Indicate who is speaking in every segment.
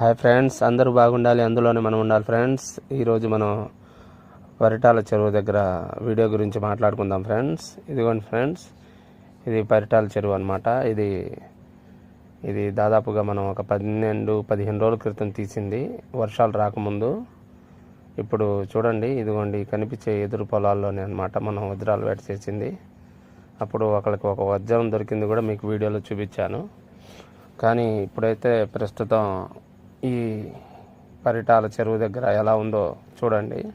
Speaker 1: Hi friends అందరూ బాగుండాలి అందులోనే మనం ఉండాలి. ఫ్రెండ్స్ ఈరోజు మనం పరిటాల చెరువు దగ్గర వీడియో గురించి మాట్లాడుకుందాం ఫ్రెండ్స్. ఇదిగోండి ఫ్రెండ్స్ ఇది పరిటాల చెరువు అనమాట ఇది ఇది దాదాపుగా మనం ఒక పన్నెండు పదిహేను రోజుల క్రితం తీసింది. వర్షాలు రాకముందు. ఇప్పుడు చూడండి ఇదిగోండి కనిపించే ఎదురు పొలాల్లోనే అనమాట మనం వజ్రాలు వేట చేసింది. అప్పుడు ఒకరికి ఒక వజ్రం దొరికింది కూడా మీకు వీడియోలో చూపించాను. కానీ ఇప్పుడైతే ప్రస్తుతం ఈ పరిటాల చెరువు దగ్గర ఎలా ఉందో చూడండి.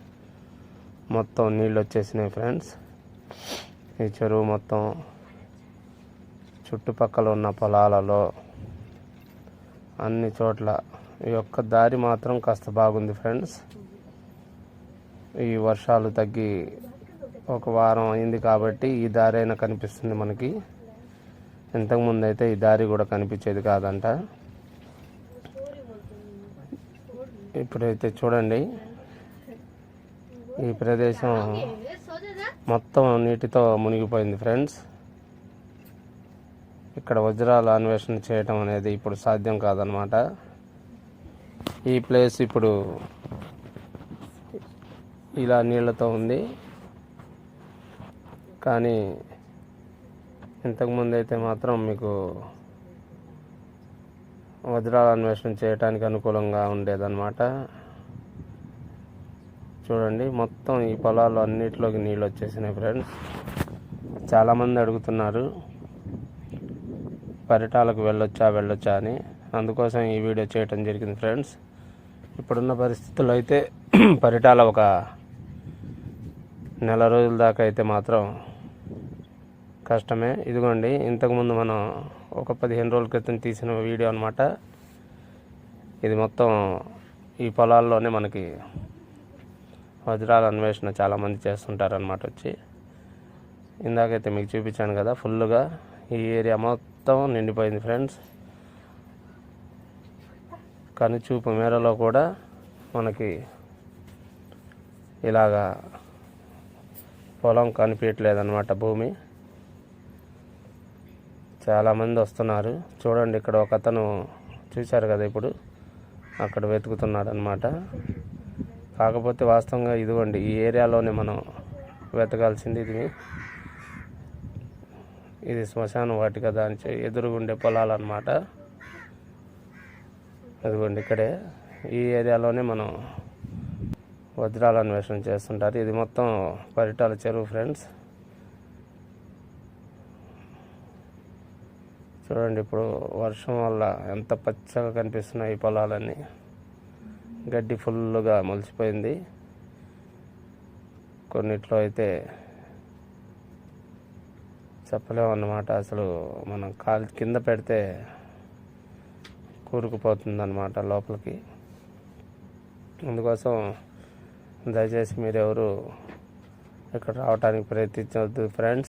Speaker 1: మొత్తం నీళ్ళు వచ్చేసినాయి ఫ్రెండ్స్. ఈ చెరువు మొత్తం చుట్టుపక్కల ఉన్న పొలాలలో అన్ని చోట్ల ఈ యొక్క దారి మాత్రం కాస్త బాగుంది ఫ్రెండ్స్. ఈ వర్షాలు తగ్గి ఒక వారం అయింది కాబట్టి ఈ దారి అయినా కనిపిస్తుంది మనకి. ఇంతకుముందు అయితే ఈ దారి కూడా కనిపించేది కాదంట. ఇప్పుడైతే చూడండి. ఈ ప్రదేశం మొత్తం నీటితో మునిగిపోయింది ఫ్రెండ్స్. ఇక్కడ వజ్రాల అన్వేషణ చేయటం అనేది ఇప్పుడు సాధ్యం కాదనమాట ఈ ప్లేస్ ఇప్పుడు ఇలా నీళ్ళతో ఉంది. కానీ ఇంతకుముందు అయితే మాత్రం మీకు వజ్రాల అన్వేషణ చేయడానికి అనుకూలంగా ఉండేదన్నమాట. చూడండి మొత్తం ఈ పొలాలు అన్నిటిలోకి నీళ్ళు వచ్చేసినాయి ఫ్రెండ్స్. చాలామంది అడుగుతున్నారు పరిటాలకు వెళ్ళొచ్చా వెళ్ళొచ్చా అని. అందుకోసం ఈ వీడియో చేయటం జరిగింది ఫ్రెండ్స్. ఇప్పుడున్న పరిస్థితుల్లో అయితే పరిటాల ఒక నెల రోజుల దాకా అయితే మాత్రం కష్టమే. ఇదిగోండి ఇంతకుముందు మనం ఒక పదిహేను రోజుల క్రితం తీసిన వీడియో అనమాట ఇది మొత్తం ఈ పొలాల్లోనే మనకి వజ్రాల అన్వేషణ చాలామంది చేస్తుంటారనమాట వచ్చి. ఇందాకైతే మీకు చూపించాను కదా ఫుల్గా ఈ ఏరియా మొత్తం నిండిపోయింది ఫ్రెండ్స్. కనుచూపు మేరలో కూడా మనకి ఇలాగా పొలం కనిపించట్లేదన్నమాట భూమి. చాలామంది వస్తున్నారు. చూడండి ఇక్కడ ఒక అతను చూశారు కదా ఇప్పుడు? అక్కడ వెతుకుతున్నాడు అనమాట కాకపోతే వాస్తవంగా ఇదిగోండి ఈ ఏరియాలోనే మనం వెతకాల్సింది ఇది. ఇది శ్మశాన వాటిక దాని చే- ఎదురుగుండే పొలాలు అనమాట అదిగోండి ఇక్కడే ఈ ఏరియాలోనే మనం వజ్రాల అన్వేషణ చేస్తుంటారు. ఇది మొత్తం పరిటాల చెరువు ఫ్రెండ్స్. చూడండి ఇప్పుడు వర్షం వల్ల ఎంత పచ్చగా కనిపిస్తున్నాయి ఈ పొలాలన్నీ. గడ్డి ఫుల్గా మొలిచిపోయింది. కొన్నిట్లో అయితే చెప్పలేమన్నమాట అసలు మనం కాలు కింద పెడితే కూరుకుపోతుంది అన్నమాట లోపలికి. అందుకోసం దయచేసి మీరెవరు ఇక్కడ రావడానికి ప్రయత్నించవద్దు ఫ్రెండ్స్.